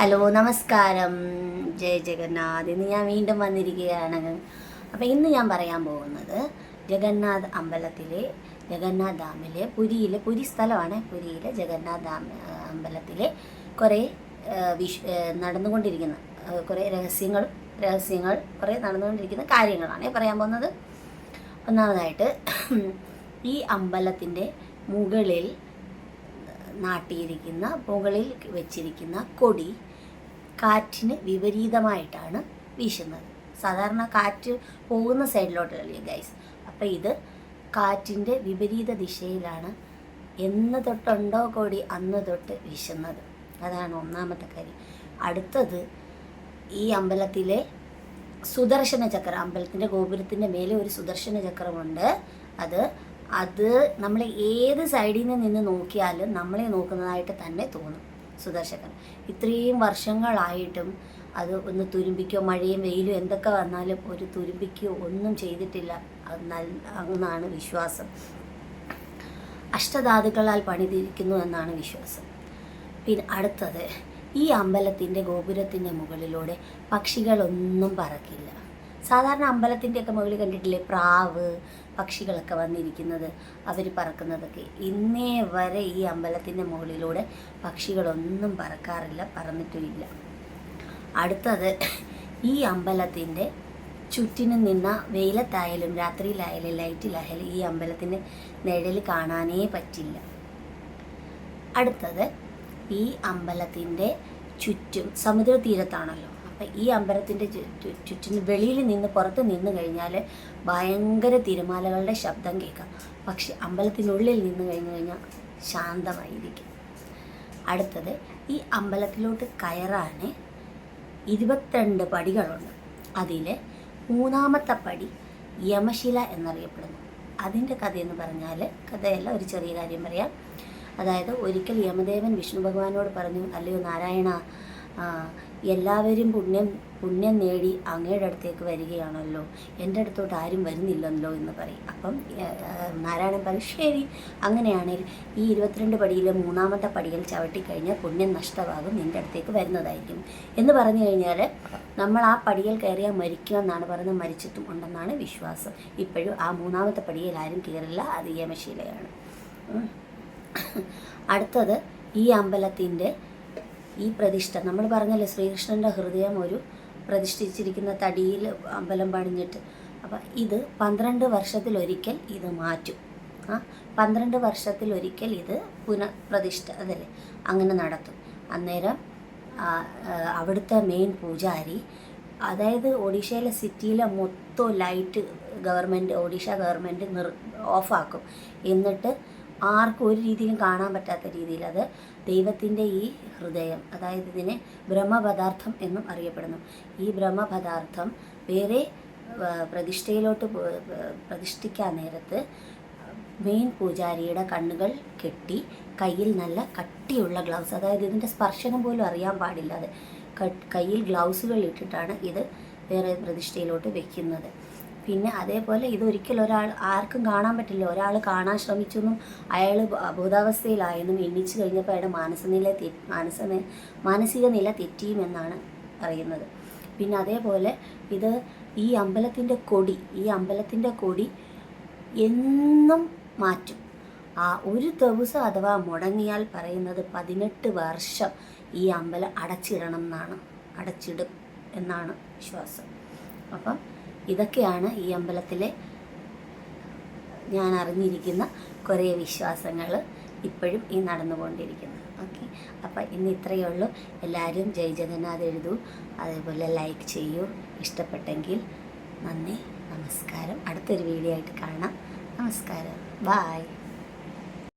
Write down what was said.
Hello നമസ്കാരം. ജയ ജഗന്നാഥ്. ഇന്ന് ഞാൻ വീണ്ടും വന്നിരിക്കുകയാണ്. അപ്പോൾ ഇന്ന് ഞാൻ പറയാൻ പോകുന്നത് ജഗന്നാഥ് അമ്പലത്തിലെ ജഗന്നാഥ് ഡാമിലെ പുരിയിലെ പുരി സ്ഥലമാണ്. പുരിയിലെ ജഗന്നാഥ് ഡാം അമ്പലത്തിലെ കുറേ വിഷ് നടന്നുകൊണ്ടിരിക്കുന്ന കുറേ രഹസ്യങ്ങൾ രഹസ്യങ്ങൾ കുറേ നടന്നുകൊണ്ടിരിക്കുന്ന കാര്യങ്ങളാണ് പറയാൻ പോകുന്നത്. ഒന്നാമതായിട്ട് ഈ അമ്പലത്തിന്റെ മുകളിൽ നാട്ടിയിരിക്കുന്ന മുകളിൽ വെച്ചിരിക്കുന്ന കൊടി കാറ്റിന് വിപരീതമായിട്ടാണ് വീശുന്നത്. സാധാരണ കാറ്റ് പോകുന്ന സൈഡിലോട്ടല്ലേ ഗൈസ് അപ്പോൾ ഇത് കാറ്റിന്റെ വിപരീത ദിശയിലാണ് എന്ന് തൊട്ടുണ്ടോ കൊടി അന്ന് തൊട്ട് വീശുന്നത്. അതാണ് ഒന്നാമത്തെ കാര്യം. അടുത്തത് ഈ അമ്പലത്തിലെ സുദർശന ചക്രം അമ്പലത്തിന്റെ ഗോപുരത്തിന്റെ മേലെ ഒരു സുദർശന ചക്രമുണ്ട്. അത് അത് നമ്മൾ ഏത് സൈഡിൽ നിന്ന് നോക്കിയാലും നമ്മളെ നോക്കുന്നതായിട്ട് തന്നെ തോന്നും. സുദർശകൻ. ഇത്രയും വർഷങ്ങളായിട്ടും അത് ഒന്ന് തുരുമ്പിക്കോ മഴയും വെയിലും എന്തൊക്കെ വന്നാലും ഒരു തുരുമ്പിക്കോ ഒന്നും ചെയ്തിട്ടില്ല. എന്നാണ് വിശ്വാസം. അഷ്ടധാതുക്കളാൽ പണിതിരിക്കുന്നു എന്നാണ് വിശ്വാസം. പിന്നെ അടുത്തത് ഈ അമ്പലത്തിന്റെ ഗോപുരത്തിന്റെ മുകളിലൂടെ പക്ഷികളൊന്നും പറക്കില്ല. സാധാരണ അമ്പലത്തിന്റെയൊക്കെ മുകളിൽ കണ്ടിട്ടില്ലേ? പ്രാവ് പക്ഷികളൊക്കെ വന്നിരിക്കുന്നത് അവർ പറക്കുന്നതൊക്കെ. ഇന്നേ വരെ ഈ അമ്പലത്തിന്റെ മുകളിലൂടെ പക്ഷികളൊന്നും പറക്കാറില്ല പറന്നിട്ടുമില്ല. അടുത്തത് ഈ അമ്പലത്തിന്റെ ചുറ്റിനും നിന്ന വെയിലത്തായാലും രാത്രിയിലായാലും ലൈറ്റിലായാലും ഈ അമ്പലത്തിന്റെ നിഴൽ കാണാനേ പറ്റില്ല. അടുത്തത് ഈ അമ്പലത്തിന്റെ ചുറ്റും സമുദ്ര തീരത്താണല്ലോ അപ്പം ഈ അമ്പലത്തിന്റെ ചുറ്റിന് വെളിയിൽ നിന്ന് പുറത്ത് നിന്ന് കഴിഞ്ഞാൽ ഭയങ്കര തിരമാലകളുടെ ശബ്ദം കേൾക്കാം. പക്ഷെ അമ്പലത്തിനുള്ളിൽ നിന്ന് കഴിഞ്ഞു കഴിഞ്ഞാൽ ശാന്തമായിരിക്കും. അടുത്തത് ഈ അമ്പലത്തിലോട്ട് കയറാൻ ഇരുപത്തിരണ്ട് പടികളുണ്ട്. അതിൽ മൂന്നാമത്തെ പടി യമശില എന്നറിയപ്പെടുന്നു. അതിന്റെ കഥയെന്ന് പറഞ്ഞാൽ കഥയല്ല ഒരു ചെറിയ കാര്യം പറയാം. അതായത് ഒരിക്കൽ യമദേവൻ വിഷ്ണു ഭഗവാനോട് പറഞ്ഞു അല്ലയോ നാരായണ എല്ലാവരും പുണ്യം പുണ്യം നേടി അങ്ങയുടെ അടുത്തേക്ക് വരികയാണല്ലോ. എന്റെ അടുത്തോട്ട് ആരും വരുന്നില്ലല്ലോ എന്ന് പറയും. അപ്പം നാരായണൻ പറയും ശരി. അങ്ങനെയാണെങ്കിൽ ഈ ഇരുപത്തിരണ്ട് പടിയിലെ മൂന്നാമത്തെ പടിയിൽ ചവിട്ടിക്കഴിഞ്ഞാൽ പുണ്യം നഷ്ടമാകും എന്റെ അടുത്തേക്ക് വരുന്നതായിരിക്കും. എന്ന് പറഞ്ഞു കഴിഞ്ഞാൽ നമ്മൾ ആ പടിയിൽ കയറിയാൽ മരിക്കുമെന്നാണ് പറയുന്നത്. മരിച്ചിട്ടും ഉണ്ടെന്നാണ് വിശ്വാസം. ഇപ്പോഴും ആ മൂന്നാമത്തെ പടിയിൽ ആരും കയറില്ല. അത് യമശീലയാണ്. അടുത്തത് ഈ അമ്പലത്തിന്റെ ഈ പ്രതിഷ്ഠ. നമ്മൾ പറഞ്ഞല്ലേ ശ്രീകൃഷ്ണന്റെ ഹൃദയം ഒരു പ്രതിഷ്ഠിച്ചിരിക്കുന്ന തടിയിൽ അമ്പലം പണിഞ്ഞിട്ട്. അപ്പം ഇത് പന്ത്രണ്ട് വർഷത്തിലൊരിക്കൽ ഇത് മാറ്റും. ആ പന്ത്രണ്ട് വർഷത്തിലൊരിക്കൽ ഇത് പുനഃപ്രതിഷ്ഠ അതല്ലേ? അങ്ങനെ നടത്തും. അന്നേരം അവിടുത്തെ മെയിൻ പൂജാരി അതായത് ഒഡീഷയിലെ സിറ്റിയിലെ മൊത്തം ലൈറ്റ് ഗവൺമെന്റ് ഒഡീഷ ഗവൺമെന്റ് നിർ ഓഫാക്കും എന്നിട്ട് ആർക്കും ഒരു രീതിയിലും കാണാൻ പറ്റാത്ത രീതിയിൽ അത് ദൈവത്തിന്റെ ഈ ഹൃദയം അതായത് ഇതിനെ ബ്രഹ്മപദാർത്ഥം എന്നും അറിയപ്പെടുന്നു. ഈ ബ്രഹ്മപദാർത്ഥം വേറെ പ്രതിഷ്ഠയിലോട്ട് പ്രതിഷ്ഠിക്കാൻ നേരത്ത് മെയിൻ പൂജാരിയുടെ കണ്ണുകൾ കെട്ടി കയ്യിൽ നല്ല കട്ടിയുള്ള ഗ്ലൗസ് അതായത് ഇതിന്റെ സ്പർശനം പോലും അറിയാൻ പാടില്ലാതെ കയ്യിൽ ഗ്ലൗസുകൾ ഇട്ടിട്ടാണ് ഇത് വേറെ പ്രതിഷ്ഠയിലോട്ട് വെക്കുന്നത്. പിന്നെ അതേപോലെ ഇതൊരിക്കലും ഒരാൾ ആർക്കും കാണാൻ പറ്റില്ല. ഒരാൾ കാണാൻ ശ്രമിച്ചെന്നും അയാൾ അബോധാവസ്ഥയിലായെന്നും എണ്ണിച്ചു കഴിഞ്ഞപ്പോൾ അയാളുടെ മാനസനില തെ മാനസ മാനസിക നില തെറ്റിയുമെന്നാണ് പറയുന്നത് പിന്നെ അതേപോലെ ഇത് ഈ അമ്പലത്തിന്റെ കൊടി ഈ അമ്പലത്തിന്റെ കൊടി എന്നും മാറ്റും. ആ ഒരു ദിവസം അഥവാ മുടങ്ങിയാൽ പറയുന്നത് പതിനെട്ട് വർഷം ഈ അമ്പലം അടച്ചിടണം എന്നാണ്. അടച്ചിടും എന്നാണ് വിശ്വാസം. അപ്പം ഇതൊക്കെയാണ് ഈ അമ്പലത്തിലെ ഞാൻ അറിഞ്ഞിരിക്കുന്ന കുറേ വിശ്വാസങ്ങൾ ഇപ്പോഴും ഈ നടന്നുകൊണ്ടിരിക്കുന്നത്. ഓക്കെ. അപ്പം ഇന്ന് ഇത്രയേ ഉള്ളൂ. എല്ലാവരും ജയ് ജഗന്നാഥ് എഴുതൂ. അതേപോലെ ലൈക്ക് ചെയ്യൂ. ഇഷ്ടപ്പെട്ടെങ്കിൽ നന്ദി. നമസ്കാരം. അടുത്തൊരു വീഡിയോ ആയിട്ട് കാണാം. നമസ്കാരം. ബായ്